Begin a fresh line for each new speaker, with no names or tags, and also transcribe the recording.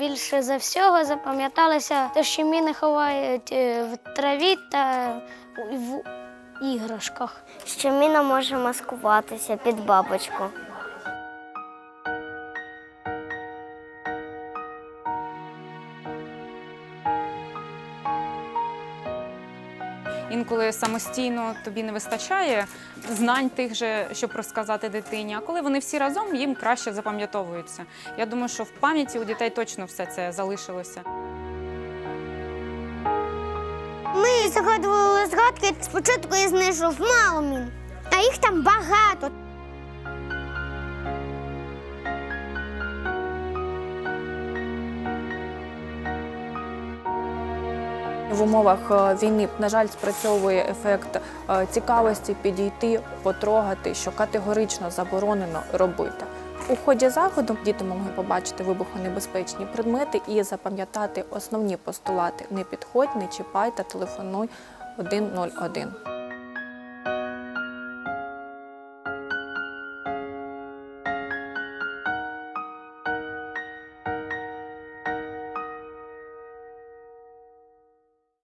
більше за всього запам'яталося те, що міни ховають е, в траві та в іграшках.
Що міна може маскуватися під бабочку.
Інколи самостійно тобі не вистачає знань тих же, щоб розказати дитині. А коли вони всі разом, їм краще запам'ятовуються. Я думаю, що в пам'яті у дітей точно все це залишилося.
Ми згадували згадки. Спочатку я знайшов мало мін, а їх там багато.
В умовах е, війни, на жаль, спрацьовує ефект е, цікавості підійти, потрогати, що категорично заборонено робити. У ході заходу діти могли побачити вибухонебезпечні предмети і запам'ятати основні постулати: не підходь, не чіпай та телефонуй 101.